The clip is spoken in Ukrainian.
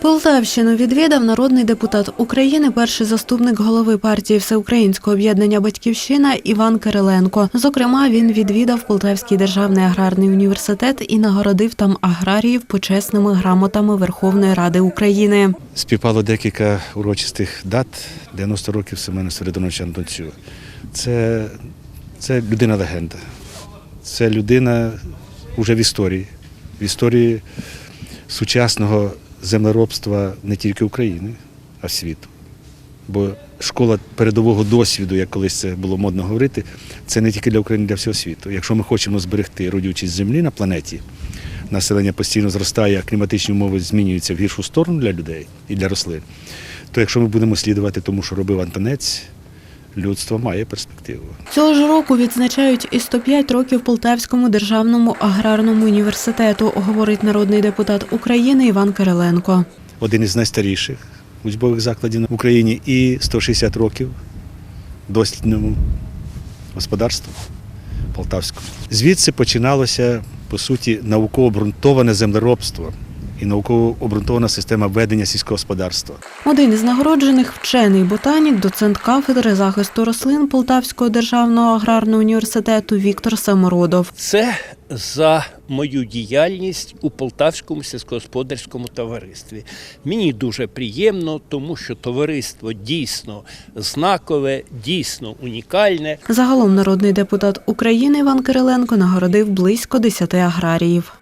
Полтавщину відвідав народний депутат України, перший заступник голови партії Всеукраїнського об'єднання Батьківщина Іван Кириленко. Зокрема, він відвідав Полтавський державний аграрний університет і нагородив там аграріїв почесними грамотами Верховної Ради України. Співпало декілька урочистих дат 90 років Семену Середоновича Антонцю. Це, це людина легенда. Це людина вже в історії, в історії сучасного землеробства не тільки України, а світу. Бо школа передового досвіду, як колись це було модно говорити, це не тільки для України, для всього світу. Якщо ми хочемо зберегти родючість землі на планеті, населення постійно зростає, а кліматичні умови змінюються в гіршу сторону для людей і для рослин, то якщо ми будемо слідувати тому, що робив Антонець, людство має перспективу. Цього ж року відзначають і 105 років Полтавському державному аграрному університету, говорить народний депутат України Іван Кириленко. Один із найстаріших учбових закладів в Україні і 160 років дослідному господарству Полтавському. Звідси починалося, по суті, науково обґрунтоване землеробство і науково обґрунтована система ведення сільського господарства. Один із нагороджених вчений ботанік, доцент кафедри захисту рослин Полтавського державного аграрного університету Віктор Самородов. Це за мою діяльність у Полтавському сільськогосподарському товаристві. Мені дуже приємно, тому що товариство дійсно знакове, дійсно унікальне. Загалом народний депутат України Іван Кириленко нагородив близько 10 аграріїв.